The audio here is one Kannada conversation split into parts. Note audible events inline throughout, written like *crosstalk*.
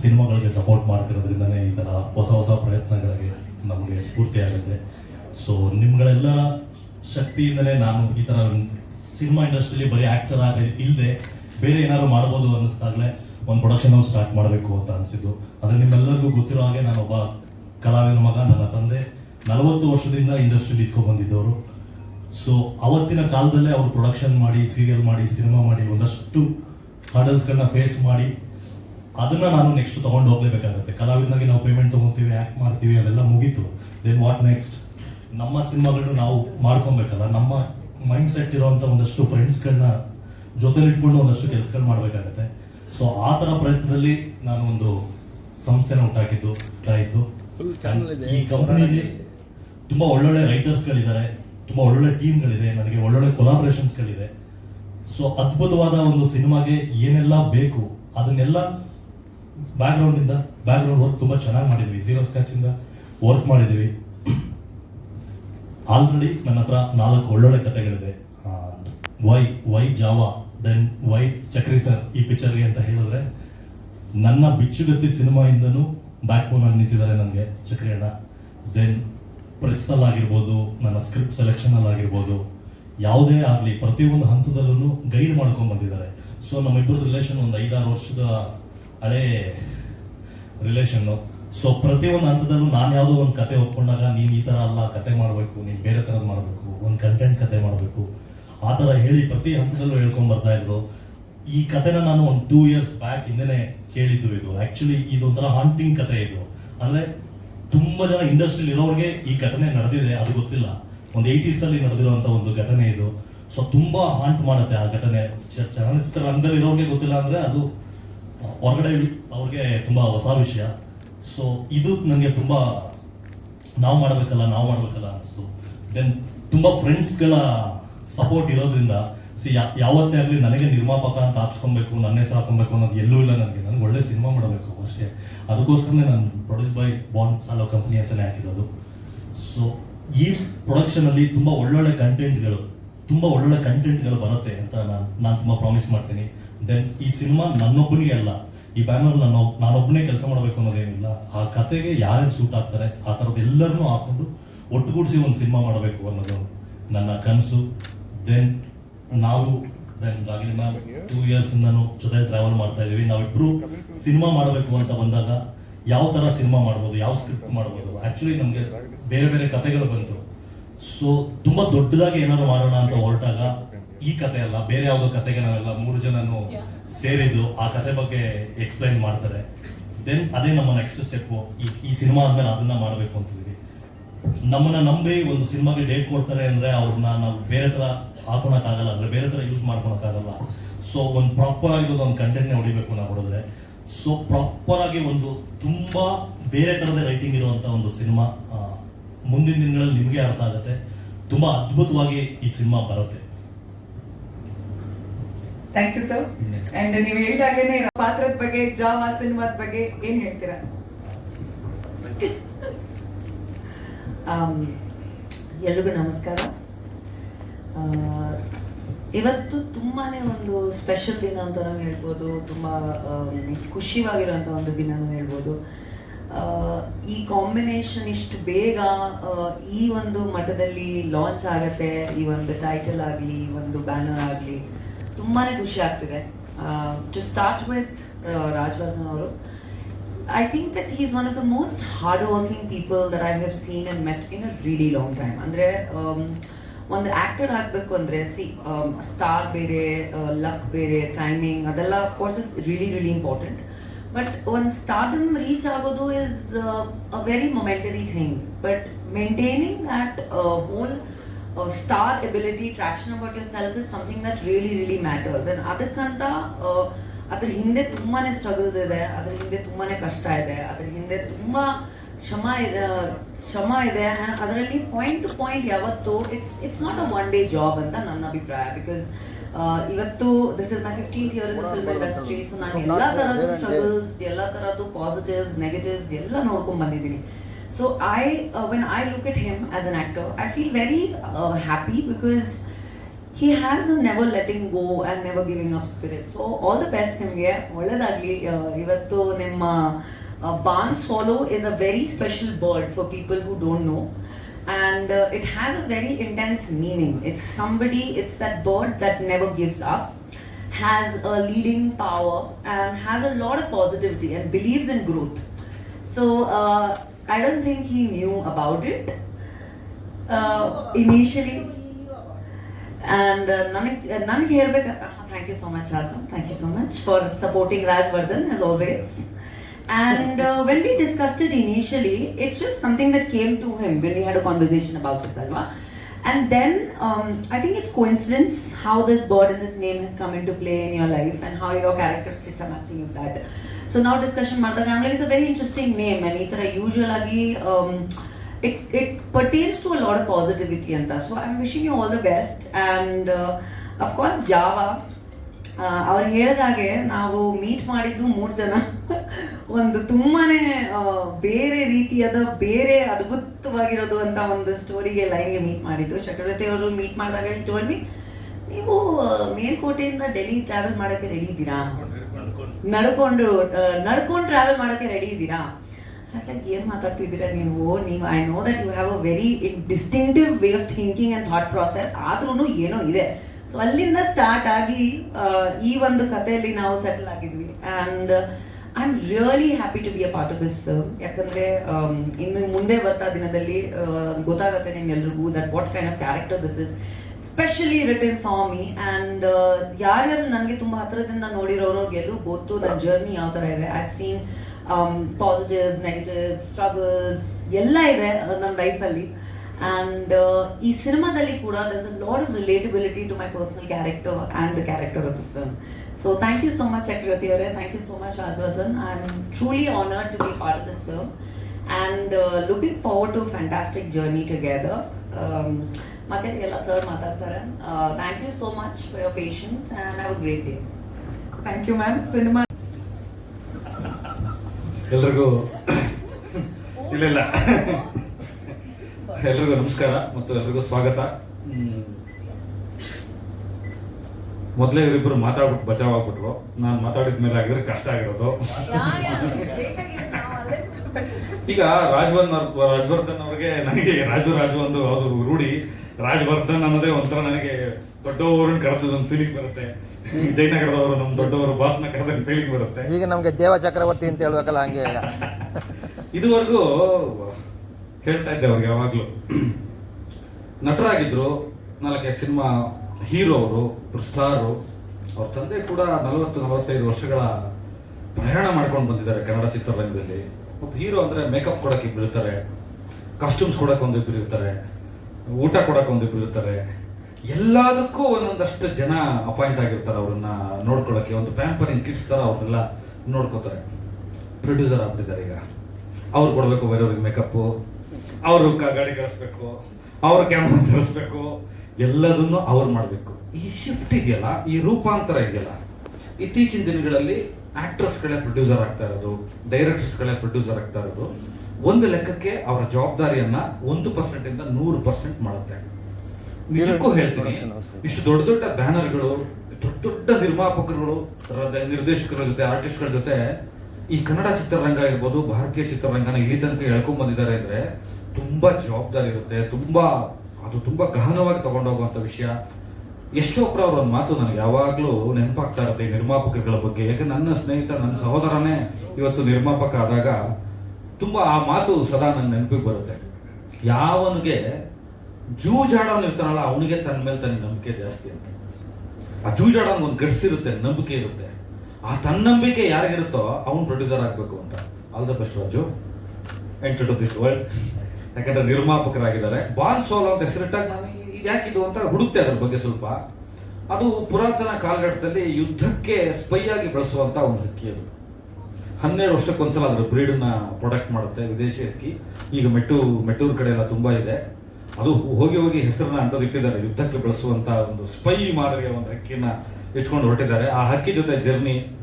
ಸಿನಿಮಾಗಳಿಗೆ ಸಪೋರ್ಟ್ ಮಾಡ್ತಿರೋದ್ರಿಂದನೇ ಈ ಥರ ಹೊಸ ಹೊಸ ಪ್ರಯತ್ನಗಳಿಗೆ ನಮಗೆ ಸ್ಫೂರ್ತಿ ಆಗುತ್ತೆ. ಸೊ ನಿಮ್ಗಳೆಲ್ಲ ಶಕ್ತಿಯಿಂದಲೇ ನಾನು ಈ ಥರ ಸಿನಿಮಾ ಇಂಡಸ್ಟ್ರಿಲಿ ಬರೀ ಆ್ಯಕ್ಟರ್ ಆಗಿ ಇಲ್ಲದೆ ಬೇರೆ ಏನಾದ್ರು ಮಾಡ್ಬೋದು ಅನ್ನಿಸ್ದಾಗಲೇ ಒಂದು ಪ್ರೊಡಕ್ಷನ್ ಸ್ಟಾರ್ಟ್ ಮಾಡಬೇಕು ಅಂತ ಅನಿಸಿದ್ದು. ಆದರೆ ನಿಮ್ಮೆಲ್ಲರಿಗೂ ಗೊತ್ತಿರೋ ಹಾಗೆ ನಾನೊಬ್ಬ ಕಲಾವಿದನ ಮಗ, ನನ್ನ ತಂದೆ. ನಲವತ್ತು ವರ್ಷದಿಂದ ಇಂಡಸ್ಟ್ರಿಲಿ ಇಟ್ಕೊಂಡು ಬಂದಿದ್ದವರು. ಸೊ ಅವತ್ತಿನ ಕಾಲದಲ್ಲೇ ಅವರು ಪ್ರೊಡಕ್ಷನ್ ಮಾಡಿ ಸೀರಿಯಲ್ ಮಾಡಿ ಸಿನಿಮಾ ಮಾಡಿ ಒಂದಷ್ಟು ಹಾರ್ಡಲ್ಸ್ಗಳನ್ನ ಫೇಸ್ ಮಾಡಿ ಅದನ್ನ ನಾನು ನೆಕ್ಸ್ಟ್ ತಗೊಂಡು ಹೋಗ್ಲೇಬೇಕಾಗುತ್ತೆ. ಕಲಾವಿದನಾಗಿ ನಾವು ಪೇಮೆಂಟ್ ತಗೊಂತೀವಿ ಆ್ಯಕ್ಟ್ ಮಾಡ್ತೀವಿ ಅದೆಲ್ಲ ಮುಗೀತು. ದೆನ್ ವಾಟ್ ನೆಕ್ಸ್ಟ್ ನಮ್ಮ ಸಿನಿಮಾಗಳನ್ನ ನಾವು ಮಾಡ್ಕೊಬೇಕಲ್ಲ ನಮ್ಮ ಮೈಂಡ್ ಸೆಟ್ ಇರುವಂತ ಒಂದಷ್ಟು ಫ್ರೆಂಡ್ಸ್ಗಳನ್ನ ಜೊತೆಲಿ ಇಟ್ಕೊಂಡು ಒಂದಷ್ಟು ಕೆಲಸಗಳು ಮಾಡಬೇಕಾಗತ್ತೆ. ಸೊ ಆ ಥರ ಪ್ರಯತ್ನದಲ್ಲಿ ನಾನು ಒಂದು ಸಂಸ್ಥೆನ ಉಂಟಾಕಿದ್ದು ಇತ್ತು ಈ ಕಂಪನಿಯಲ್ಲಿ ತುಂಬಾ ಒಳ್ಳೊಳ್ಳೆ ರೈಟರ್ಸ್ಗಳಿದ್ದಾರೆ ತುಂಬಾ ಒಳ್ಳೊಳ್ಳೆ ಟೀಮ್ಗಳಿದೆ ನನಗೆ ಒಳ್ಳೊಳ್ಳೆ ಕೊಲಾಬ್ರೇಷನ್ಸ್ಗಳಿದೆ ಸೊ ಅದ್ಭುತವಾದ ಒಂದು ಸಿನಿಮಾಗೆ ಏನೆಲ್ಲ ಬೇಕು, ಅದನ್ನೆಲ್ಲ ಬ್ಯಾಕ್ಗ್ರೌಂಡಿಂದ ಬ್ಯಾಕ್ಗ್ರೌಂಡ್ ವರ್ಕ್ ತುಂಬಾ ಚೆನ್ನಾಗಿ ಮಾಡಿದ್ವಿ. ಝೀರೋ ಸ್ಕ್ಯಾಚಿಂದ ವರ್ಕ್ ಮಾಡಿದ್ವಿ. ಆಲ್ರೆಡಿ ನನ್ನ ಹತ್ರ ನಾಲ್ಕು ಒಳ್ಳೊಳ್ಳೆ ಕತೆಗಳಿದೆ. ವೈ ವೈ ಜಾವಾ ದೆನ್ ವೈ ಚಕ್ರಿ ಸರ್ ಈ ಪಿಕ್ಚರ್ಗೆ ಅಂತ ಹೇಳಿದ್ರೆ, ನನ್ನ ಬಿಚ್ಚುಗತ್ತಿ ಸಿನಿಮಾಯಿಂದನೂ ಬ್ಯಾಕ್ ಬೋನ್ ಆಗಿ ನಿಂತಿದ್ದಾರೆ ನನಗೆ ಚಕ್ರಿ ಅಣ್ಣ. ದೆನ್ ಪ್ರೆಸ್ ಅಲ್ಲಿ ಆಗಿರ್ಬೋದು ನನ್ನ ಸ್ಕ್ರಿಪ್ಟ್ ಸೆಲೆಕ್ಷನ್ ಅಲ್ಲಿ ಆಗಿರ್ಬೋದು ಯಾವುದೇ ಆಗಲಿ, ಪ್ರತಿಯೊಂದು ಹಂತದಲ್ಲೂ ಗೈಡ್ ಮಾಡ್ಕೊಂಡು ಬಂದಿದ್ದಾರೆ. ಸೊ ನಮ್ಮಿಬ್ಬರದ್ದು ರಿಲೇಷನ್ ಒಂದು ಐದಾರು ವರ್ಷದ ಹಳೇ ರಿಲೇಷನ್ನು ಸೊ ಪ್ರತಿಯೊಂದು ಹಂತದಲ್ಲೂ ನಾನು ಯಾವುದೋ ಒಂದು ಕತೆ ಒಪ್ಕೊಂಡಾಗ, ನೀನು ಈ ಥರ ಅಲ್ಲ, ಕತೆ ಮಾಡಬೇಕು, ನೀನು ಬೇರೆ ಥರದ್ದು ಮಾಡಬೇಕು, ಒಂದು ಕಂಟೆಂಟ್ ಕತೆ ಮಾಡಬೇಕು. ಆ ಥರ ಹೇಳಿ ಪ್ರತಿ ಹಂತದಲ್ಲೂ ಹೇಳ್ಕೊಂಬರ್ತಾ ಇದ್ರು ಈ ಕತೆನ ನಾನು ಒಂದು ಟೂ ಇಯರ್ಸ್ ಬ್ಯಾಕ್ ಹಿಂದೆನೇ ಕೇಳಿದ್ದು ಇದು. ಆ್ಯಕ್ಚುಲಿ ಇದೊಂಥರ ಹಾಂಟಿಂಗ್ ಕತೆ ಇದು. ಅಂದರೆ, ತುಂಬ ಜನ ಇಂಡಸ್ಟ್ರಿಯಲ್ಲಿ ಇರೋರಿಗೆ ಈ ಘಟನೆ ನಡೆದಿದೆ, ಅದು ಗೊತ್ತಿಲ್ಲ. ಒಂದು ಏಯ್ಟೀಸಲ್ಲಿ ಅಲ್ಲಿ ನಡೆದಿರುವಂತ ಒಂದು ಘಟನೆ ಇದು. ಸೊ ತುಂಬಾ ಹಾಂಟ್ ಮಾಡುತ್ತೆ ಆ ಘಟನೆ. ಚಲನಚಿತ್ರ ರಂಗದಲ್ಲಿ ಇರೋರಿಗೆ ಗೊತ್ತಿಲ್ಲ ಅಂದ್ರೆ ಅದು ಹೊರಗಡೆ ಅವ್ರಿಗೆ ತುಂಬಾ ಹೊಸ ವಿಷಯ. ಸೊ ಇದು ನನಗೆ ತುಂಬಾ ನಾವು ಮಾಡಬೇಕಲ್ಲ ನಾವು ಮಾಡಬೇಕಲ್ಲ ಅನಿಸ್ತು ದೆನ್ ತುಂಬಾ ಫ್ರೆಂಡ್ಸ್ಗಳ ಸಪೋರ್ಟ್ ಇರೋದ್ರಿಂದ ಸಿ ಯಾವತ್ತೇ ಆಗಲಿ ನನಗೆ ನಿರ್ಮಾಪಕ ಅಂತ ಹಾಕ್ಸ್ಕೊಬೇಕು, ನನ್ನ ಹೆಸರು ಹಾಕೊಬೇಕು ಅನ್ನೋದು ಎಲ್ಲೂ ಇಲ್ಲ ನನಗೆ. ನನಗೆ ಒಳ್ಳೆ ಸಿನಿಮಾ ಮಾಡಬೇಕು ಅಷ್ಟೇ. ಅದಕ್ಕೋಸ್ಕರನೇ ನಾನು ಪ್ರೊಡ್ಯೂಸ್ ಬೈ ಬಾಂಡ್ ಸಾಲೋ ಕಂಪ್ನಿ ಅಂತಲೇ ಹಾಕಿರೋದು. ಸೊ ಈ ಪ್ರೊಡಕ್ಷನಲ್ಲಿ ತುಂಬಾ ಒಳ್ಳೊಳ್ಳೆ ಕಂಟೆಂಟ್ಗಳು ತುಂಬಾ ಒಳ್ಳೊಳ್ಳೆ ಕಂಟೆಂಟ್ಗಳು ಬರುತ್ತೆ ಅಂತ ನಾನು ನಾನು ತುಂಬಾ ಪ್ರಾಮಿಸ್ ಮಾಡ್ತೀನಿ. ದೆನ್ ಈ ಸಿನಿಮಾ ನನ್ನೊಬ್ಬನಿಗೆ ಅಲ್ಲ, ಈ ಬ್ಯಾನರ್ ನಾನು ನಾನೊಬ್ಬನೇ ಕೆಲಸ ಮಾಡಬೇಕು ಅನ್ನೋದೇನಿಲ್ಲ. ಆ ಕತೆಗೆ ಯಾರ್ಯಾರು ಸೂಟ್ ಆಗ್ತಾರೆ, ಆ ಥರದ್ದು ಎಲ್ಲರನ್ನೂ ಹಾಕೊಂಡು ಒಟ್ಟುಗೂಡಿಸಿ ಒಂದು ಸಿನಿಮಾ ಮಾಡಬೇಕು ಅನ್ನೋದು ನನ್ನ ಕನಸು. ದೆನ್ ನಾವು ದೆನ್ ಟೂ ಇಯರ್ಸ್ ನಾನು ಜೊತೆ ಟ್ರಾವೆಲ್ ಮಾಡ್ತಾ ಇದೀವಿ ನಾವಿಬ್ರು ಸಿನಿಮಾ ಮಾಡಬೇಕು ಅಂತ ಬಂದಾಗ ಯಾವ ತರ ಸಿನಿಮಾ ಮಾಡ್ಬೋದು ಯಾವ ಸ್ಕ್ರಿಪ್ಟ್ ಮಾಡ್ಬೋದು ಆ್ಯಕ್ಚುಲಿ ನಮಗೆ ಬೇರೆ ಬೇರೆ ಕತೆಗಳು ಬಂತು. ಸೊ ತುಂಬಾ ದೊಡ್ಡದಾಗಿ ಏನಾದ್ರು ಮಾಡೋಣ ಅಂತ ಹೊರಟಾಗ ಈ ಕತೆ ಅಲ್ಲ ಬೇರೆ ಯಾವುದೋ ಕತೆಗೆ ನಾವೆಲ್ಲ ಮೂರು ಜನನು ಸೇರಿದ್ದು ಆ ಕತೆ ಬಗ್ಗೆ ಎಕ್ಸ್ಪ್ಲೈನ್ ಮಾಡ್ತಾರೆ. ದೆನ್ ಅದೇ ನಮ್ಮ ನೆಕ್ಸ್ಟ್ ಸ್ಟೆಪ್ ಈ ಈ ಸಿನಿಮಾ ಆದ್ಮೇಲೆ ಅದನ್ನ ಮಾಡಬೇಕು ಅಂತಿದೀವಿ ನಮ್ಮನ್ನ ನಂಬಿ ಒಂದು ಸಿನಿಮಾಗೆ ಡೇಟ್ ಕೊಡ್ತಾರೆ ಅಂದ್ರೆ ಅವ್ರನ್ನ ನಾವು ಬೇರೆ ತರ ಹಾಕೊಳಕ್ಕಾಗಲ್ಲ ಅಂದ್ರೆ ಬೇರೆ ತರ ಯೂಸ್ ಮಾಡ್ಕೊಳಕ್ಕಾಗಲ್ಲ. ಸೊ ಒಂದು ಪ್ರಾಪರ್ ಆಗಿರೋದು ಒಂದು ಕಂಟೆಂಟ್ನೇ ಹೊಡಿಬೇಕು ನಾವು ಹೊಡೆದ್ರೆ. ಸೊ ಪ್ರಾಪರ್ ಆಗಿ ಒಂದು ತುಂಬಾ ಬೇರೆ ತರದ ರೈಟಿಂಗ್ ಇರುವಂತ ಒಂದು ಸಿನಿಮಾ ಮುಂದಿನ ದಿನಗಳಲ್ಲಿ ನಿಮಗೆ ಅರ್ಥ ಆಗುತ್ತೆ. ತುಂಬಾ ಅದ್ಭುತವಾಗಿ ಈ ಸಿನಿಮಾ ಬರುತ್ತೆ. ಥ್ಯಾಂಕ್ ಯು ಸರ್ ಅಂಡ್ ನೀವು ಹೇಳಿದಾಗೇನೆ ಪಾತ್ರದ ಬಗ್ಗೆ ಜಾವಾ ಸಿನಿಮಾದ ಬಗ್ಗೆ ಏನ್ ಹೇಳ್ತೀರಾ? ಎಲ್ರಿಗೂ ನಮಸ್ಕಾರ. ಆ, ಇವತ್ತು ತುಂಬಾನೇ ಒಂದು ಸ್ಪೆಷಲ್ ದಿನ ಅಂತಲೂ ಹೇಳ್ಬೋದು ತುಂಬ ಖುಷಿವಾಗಿರುವಂಥ ಒಂದು ದಿನನೂ ಹೇಳ್ಬೋದು. ಈ ಕಾಂಬಿನೇಷನ್ ಇಷ್ಟು ಬೇಗ ಈ ಒಂದು ಮಠದಲ್ಲಿ ಲಾಂಚ್ ಆಗತ್ತೆ ಈ ಒಂದು ಟೈಟಲ್ ಆಗಲಿ ಈ ಒಂದು ಬ್ಯಾನರ್ ಆಗಲಿ ತುಂಬಾನೇ ಖುಷಿ ಆಗ್ತಿದೆ. ಟು ಸ್ಟಾರ್ಟ್ ವಿತ್ ರಾಜವರ್ಧನ್ ಅವರು I think that is one of the most hard working people that I have seen and met in a long long time um, ಒಂದು ಆಕ್ಟರ್ ಆಗಬೇಕು ಅಂದರೆ ಸಿ ಸ್ಟಾರ್ ಬೇರೆ ಲಕ್ ಬೇರೆ ಟೈಮಿಂಗ್ ಅದೆಲ್ಲ course is really really important but ಒಂದು ಸ್ಟಾರ್ಡಮ್ ರೀಚ್ ಆಗೋದು is a very momentary thing but maintaining that whole star ability traction about yourself is something that really really matters and ಅದಕ್ಕಂತ ಆ, ಅದ್ರ ಹಿಂದೆ ತುಂಬಾ ಸ್ಟ್ರಗಲ್ಸ್ ಇದೆ ಅದ್ರ ಹಿಂದೆ ತುಂಬಾ ಕಷ್ಟ ಇದೆ ಅದ್ರ ಹಿಂದೆ ತುಂಬಾ ಶ್ರಮ ಇದೆ ಶ್ರಮ ಇದೆ ಅದರಲ್ಲಿ ಪಾಯಿಂಟ್ ಟು ಪಾಯಿಂಟ್ ಯಾವತ್ತು it's it's not a one day job ಅಂತ ನನ್ನ ಅಭಿಪ್ರಾಯ. ಬಿಕಾಸ್ ಇವತ್ತು this is my fifteenth year in the film industry so ನಾನು ಎಲ್ಲ ತರದ್ದು ಸ್ಟ್ರಗಲ್ಸ್ ಎಲ್ಲ ತರದ್ದು ಪಾಸಿಟಿವ್ಸ್ ನೆಗೆಟಿವ್ಸ್ ಎಲ್ಲ ನೋಡ್ಕೊಂಡ್ ಬಂದಿದ್ದೀನಿ. So I when I look at him as an actor I feel very happy because he has a never letting go and never giving up spirit. So all the best ನಿಮಗೆ. ಒಳ್ಳೇದಾಗಲಿ ಇವತ್ತು ನಿಮ್ಮ A barn swallow is a very special bird for people who don't know and uh, it has a very intense meaning. It's somebody, it's that bird that never gives up, has a leading power, and has a lot of positivity and believes in growth. So uh, I don't think he knew about it uh, initially. And uh, Nanak uh, Herbe, uh, thank you so much, Raghav. Thank you so much for supporting Rajvardhan as always. And uh, when we discussed it initially, it's just something that came to him when we had a conversation about this, Alva. And then um, I think it's coincidence how this bird and this name has come into play in your life and how your characteristics are matching with that. So now discussion ಮಾಡಿದಾಗ I'm like, it's a very interesting name and ಈ ಥರ ಯೂಶುವಲ್ ಆಗಿ um, it, it pertains to a lot of positivity ಅಂತ. So I'm wishing you all the best and uh, of course Java. ಅವ್ರು ಹೇಳಿದಾಗೆ ನಾವು ಮೀಟ್ ಮಾಡಿದ್ದು ಮೂರು ಜನ ಒಂದು ತುಂಬಾನೇ ಬೇರೆ ರೀತಿಯಾದ, ಬೇರೆ ಅದ್ಭುತವಾಗಿರೋದು ಅಂತ ಒಂದು ಸ್ಟೋರಿಗೆ ಲೈನ್ಗೆ ಮೀಟ್ ಮಾಡಿದ್ದು. ಚಕ್ರವರ್ತಿ ಅವರು ಮೀಟ್ ಮಾಡಿದಾಗ ಇಟ್ಕೊಂಡ್ವಿ ನೀವು ಮೇಲ್ಕೋಟೆಯಿಂದ ಡೆಲ್ಲಿ ಟ್ರಾವೆಲ್ ಮಾಡಕ್ಕೆ ರೆಡಿ ಇದ್ದೀರಾ? ನಡ್ಕೊಂಡು ನಡ್ಕೊಂಡು ಟ್ರಾವೆಲ್ ಮಾಡೋಕ್ಕೆ ರೆಡಿ ಇದ್ದೀರಾ? ಅಸಲಿ ಏನು ಮಾತಾಡ್ತಿದ್ದೀರಾ ನೀವು? ನೀವು I know that you have a very distinctive way of thinking and thought process ಆದ್ರೂ ಏನೋ ಇದೆ. ಸೊ ಅಲ್ಲಿಂದ ಸ್ಟಾರ್ಟ್ ಆಗಿ ಈ ಒಂದು ಕಥೆಯಲ್ಲಿ ನಾವು settle ಆಗಿದ್ವಿ. And I am really happy to be a part of this film ಯಾಕಂದರೆ ಇನ್ನು ಮುಂದೆ ಬರ್ತಾ ದಿನದಲ್ಲಿ ಗೊತ್ತಾಗತ್ತೆ ನಿಮ್ಗೆಲ್ರಿಗೂ that what kind of character this is specially return for me and ಯಾರ್ಯಾರು ನನಗೆ ತುಂಬ ಹತ್ರದಿಂದ ನೋಡಿರೋರು ಎಲ್ಲರೂ ಗೊತ್ತು ನನ್ನ ಜರ್ನಿ ಯಾವ ಥರ ಇದೆ. I seen positives negatives struggles ಎಲ್ಲ ಇದೆ ನನ್ನ ಲೈಫಲ್ಲಿ ಆ್ಯಂಡ್ ಈ ಸಿನಿಮಾದಲ್ಲಿ ಕೂಡ there's a lot of relatability to my personal character and the character of the film so thank you so much Chakravarthy ಅವರೇ. Thank you so much Rajavardhan I am truly honoured to be part of this film and looking forward to fantastic journey together ಮತ್ತೆ ಎಲ್ಲ ಸರ್ ಮಾತಾಡ್ತಾರೆ. Thank you so much for your patience and have a great day thank you ma'am cinema ಎಲ್ರಿಗೂ *laughs* ಇಲ್ಲ ಇಲ್ಲ. ಎಲ್ರಿಗೂ ನಮಸ್ಕಾರ ಮತ್ತು ಎಲ್ರಿಗೂ ಸ್ವಾಗತ. ಮೊದಲೇ ಇವರಿಬ್ಬರು ಮಾತಾಡ್ಬಿಟ್ಟು ಬಚಾವ್ ಆಗ್ಬಿಟ್ರು ನಾನು ಮಾತಾಡಿದ ಮೇಲೆ ಆಗಿದ್ರೆ ಕಷ್ಟ ಆಗಿರೋದು. ಈಗ ರಾಜವರ್ಧನ್ ಅವ್ರ್- ರಾಜವರ್ಧನ್ ಅವ್ರಿಗೆ ನನಗೆ ರಾಜು ರಾಜು ಒಂದು ಅದು ರೂಢಿ. ರಾಜವರ್ಧನ್ ಅನ್ನೋದೇ ಒಂಥರ ನನಗೆ ದೊಡ್ಡವರನ್ನ ಕರೆದ ಒಂದು ಫೀಲಿಂಗ್ ಬರುತ್ತೆ. ಜಯನಗರದವರು ನಮ್ಮ ದೊಡ್ಡವರು ಬಾಸ್ನ ಕರೆದ ಫೀಲಿಂಗ್ ಬರುತ್ತೆ. ಈಗ ನಮಗೆ ದೇವ ಚಕ್ರವರ್ತಿ ಅಂತ ಹೇಳ್ಬೇಕಲ್ಲ ಹಂಗೆ *laughs* ಇದುವರೆಗೂ ಹೇಳ್ತಾ ಇದ್ದೆ ಅವ್ರಿಗೆ ಯಾವಾಗಲೂ. ನಟರಾಗಿದ್ದರು ನಾಲ್ಕೈದು ಸಿನಿಮಾ ಹೀರೋ ಅವರು ಸ್ಟಾರು. ಅವ್ರ ತಂದೆ ಕೂಡ ನಲವತ್ತು, ನಲವತ್ತೈದು ವರ್ಷಗಳ ಪ್ರಯಾಣ ಮಾಡ್ಕೊಂಡು ಬಂದಿದ್ದಾರೆ ಕನ್ನಡ ಚಿತ್ರರಂಗದಲ್ಲಿ. ಒಬ್ಬ ಹೀರೋ ಅಂದ್ರೆ ಮೇಕಪ್ ಕೊಡೋಕೆ ಇಬ್ಬರಿರ್ತಾರೆ ಕಾಸ್ಟ್ಯೂಮ್ಸ್ ಕೊಡಕ್ಕೆ ಒಂದು ಇರ್ತಾರೆ, ಊಟ ಕೊಡೋಕೆ ಒಂದು ಇರ್ತಾರೆ. ಎಲ್ಲದಕ್ಕೂ ಒಂದೊಂದಷ್ಟು ಜನ ಅಪಾಯಿಂಟ್ ಆಗಿರ್ತಾರೆ ಅವ್ರನ್ನ ನೋಡ್ಕೊಳಕ್ಕೆ ಒಂದು ಪ್ಯಾಂಪರಿಂಗ್ ಕಿಟ್ಸ್ ತರ ಅವ್ರನ್ನೆಲ್ಲ ನೋಡ್ಕೋತಾರೆ. ಪ್ರೊಡ್ಯೂಸರ್ ಆಗ್ಬಿಟ್ಟಿದ್ದಾರೆ ಈಗ. ಅವ್ರು ಕೊಡಬೇಕು, ಬೇರೆಯವ್ರಿಗೆ ಮೇಕಪ್ಪು ಅವರು ಗಾಡಿ ಕಳಿಸ್ಬೇಕು ಅವ್ರ ಕ್ಯಾಮ್ರಾ ತರಿಸ್ಬೇಕು ಎಲ್ಲದನ್ನು ಅವ್ರು ಮಾಡಬೇಕು. ಈ ಶಿಫ್ಟ್ ಇದೆಯಲ್ಲ ಈ ರೂಪಾಂತರ ಇದೆಯಲ್ಲ ಇತ್ತೀಚಿನ ದಿನಗಳಲ್ಲಿ ಆಕ್ಟ್ರೆಸ್ಗಳೇ ಪ್ರೊಡ್ಯೂಸರ್ ಆಗ್ತಾ ಇರೋದು ಡೈರೆಕ್ಟರ್ಸ್ಗಳೇ ಪ್ರೊಡ್ಯೂಸರ್ ಆಗ್ತಾ ಇರೋದು. ಒಂದು ಲೆಕ್ಕಕ್ಕೆ ಅವರ ಜವಾಬ್ದಾರಿಯನ್ನ ಒಂದು ಪರ್ಸೆಂಟಿಂದ ನೂರು ಪರ್ಸೆಂಟ್ ಮಾಡುತ್ತೆ. ನಿಜಕ್ಕೂ ಹೇಳ್ತೀನಿ ಇಷ್ಟು ದೊಡ್ಡ ದೊಡ್ಡ ಬ್ಯಾನರ್ಗಳು ದೊಡ್ಡ ದೊಡ್ಡ ನಿರ್ಮಾಪಕರುಗಳು ನಿರ್ದೇಶಕರ ಜೊತೆ ಆರ್ಟಿಸ್ಟ್ಗಳ ಜೊತೆ ಈ ಕನ್ನಡ ಚಿತ್ರರಂಗ ಇರ್ಬೋದು ಭಾರತೀಯ ಚಿತ್ರರಂಗನ ಇಲ್ಲಿ ತನಕ ಎಳ್ಕೊಂಡ್ ಬಂದಿದ್ದಾರೆ ಅಂದ್ರೆ ತುಂಬಾ ಜವಾಬ್ದಾರಿ ಇರುತ್ತೆ ತುಂಬಾ, ಅದು ತುಂಬಾ ಗಹನವಾಗಿ ತಗೊಂಡೋಗುವಂಥ ವಿಷಯ. ಯಶೋಪ್ರ ಅವರ ಒಂದು ಮಾತು ನನಗೆ ಯಾವಾಗಲೂ ನೆನಪಾಗ್ತಾ ಇರುತ್ತೆ ನಿರ್ಮಾಪಕಗಳ ಬಗ್ಗೆ. ಯಾಕೆ ನನ್ನ ಸ್ನೇಹಿತ, ನನ್ನ ಸಹೋದರನೇ ಇವತ್ತು ನಿರ್ಮಾಪಕ ಆದಾಗ ತುಂಬಾ ಆ ಮಾತು ಸದಾ ನನ್ನ ನೆನಪಿಗೆ ಬರುತ್ತೆ. ಯಾವನಿಗೆ ಜೂಜಾಡೋನ್ ಇರ್ತಾನಲ್ಲ ಅವನಿಗೆ ತನ್ನ ಮೇಲೆ ತನ್ನ ನಂಬಿಕೆ ಜಾಸ್ತಿ ಅಂತ. ಆ ಜೂಜಾಡೋನ್ ಒಂದು ಗಡ್ಸಿರುತ್ತೆ ನಂಬಿಕೆ ಇರುತ್ತೆ. ಆ ತನ್ನಂಬಿಕೆ ಯಾರಿಗಿರುತ್ತೋ ಅವನು ಪ್ರೊಡ್ಯೂಸರ್ ಆಗಬೇಕು ಅಂತ. All the best Raju. Enter to this world ಯಾಕಂದ್ರೆ ನಿರ್ಮಾಪಕರಾಗಿದ್ದಾರೆ. ಬಾಲ್ ಸೋಲ್ ಅಂತ ಹೆಸರಿಟ್ಟಾಗ ನಾನು ಇದು ಯಾಕಿದು ಅಂತ ಹುಡುಕ್ತೆ ಅದ್ರ ಬಗ್ಗೆ ಸ್ವಲ್ಪ. ಅದು ಪುರಾತನ ಕಾಲಘಟ್ಟದಲ್ಲಿ ಯುದ್ಧಕ್ಕೆ ಸ್ಪೈ ಆಗಿ ಬಳಸುವಂತ ಒಂದು ಹಕ್ಕಿ ಅದು. ಹನ್ನೆರಡು ವರ್ಷಕ್ಕೊಂದ್ಸಲ ಅದರ ಬ್ರೀಡನ್ನ ಪ್ರೊಡಕ್ಟ್ ಮಾಡುತ್ತೆ ವಿದೇಶಿ ಹಕ್ಕಿ. ಈಗ ಮೆಟ್ಟು, ಮೆಟ್ಟೂರು ಕಡೆ ಎಲ್ಲ ತುಂಬಾ ಇದೆ. ಅದು ಹೋಗಿ ಹೋಗಿ ಹೆಸರನ್ನ ಅಂಥದ್ದು ಇಟ್ಟಿದ್ದಾರೆ. ಯುದ್ಧಕ್ಕೆ ಬಳಸುವಂತ ಒಂದು ಸ್ಪೈ ಮಾದರಿಯ ಒಂದು ಹಕ್ಕಿನ ಇಟ್ಕೊಂಡು ಹೊರಟಿದ್ದಾರೆ. ಆ ಹಕ್ಕಿ ಜೊತೆ ಜರ್ನಿ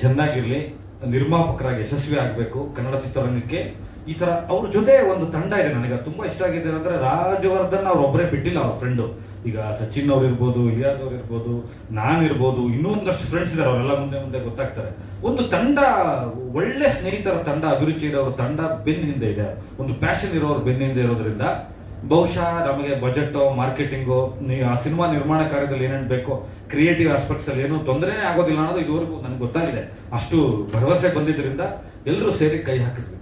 ಚೆನ್ನಾಗಿರಲಿ, ನಿರ್ಮಾಪಕರಾಗಿ ಯಶಸ್ವಿ ಆಗಬೇಕು. ಕನ್ನಡ ಚಿತ್ರರಂಗಕ್ಕೆ ಈ ತರ ಅವ್ರ ಜೊತೆ ಒಂದು ತಂಡ ಇದೆ ನನಗೆ. ತುಂಬಾ ಇಷ್ಟ ಆಗಿದೆ ಅಂದ್ರೆ ರಾಜವರ್ಧನ್ ಅವ್ರ ಒಬ್ಬರೇ ಬಿಟ್ಟಿಲ್ಲ ಅವ್ರ ಫ್ರೆಂಡು ಈಗ ಸಚಿನ್ ಅವ್ರು ಇರ್ಬೋದು, ಇಲಿಯಾಸ್ ಅವ್ರು ಇರ್ಬೋದು ನಾನಿರ್ಬೋದು ಇನ್ನೂ ಒಂದಷ್ಟು ಫ್ರೆಂಡ್ಸ್ ಇದ್ದಾರೆ ಅವರೆಲ್ಲ ಮುಂದೆ ಮುಂದೆ ಗೊತ್ತಾಗ್ತಾರೆ. ಒಂದು ತಂಡ, ಒಳ್ಳೆ ಸ್ನೇಹಿತರ ತಂಡ, ಅಭಿರುಚಿ ಇರೋರ ತಂಡ ಬೆನ್ನ ಹಿಂದೆ ಇದೆ. ಒಂದು ಪ್ಯಾಷನ್ ಇರೋರು ಬೆನ್ನ ಹಿಂದೆ ಇರೋದ್ರಿಂದ ಬಹುಶಃ ನಮಗೆ ಬಜೆಟ್ ಮಾರ್ಕೆಟಿಂಗು ಆ ಸಿನಿಮಾ ನಿರ್ಮಾಣ ಕಾರ್ಯದಲ್ಲಿ ಏನೇನು ಬೇಕೋ ಕ್ರಿಯೇಟಿವ್ ಆಸ್ಪೆಕ್ಟ್ಸ್ ಅಲ್ಲಿ ಏನೂ ತೊಂದರೆನೇ ಆಗೋದಿಲ್ಲ ಅನ್ನೋದು ಇದುವರೆಗೂ ನನಗೆ ಗೊತ್ತಾಗಿದೆ. ಅಷ್ಟು ಭರವಸೆ ಬಂದಿದ್ದರಿಂದ ಎಲ್ಲರೂ ಸೇರಿ ಕೈ ಹಾಕಿದ್ವಿ.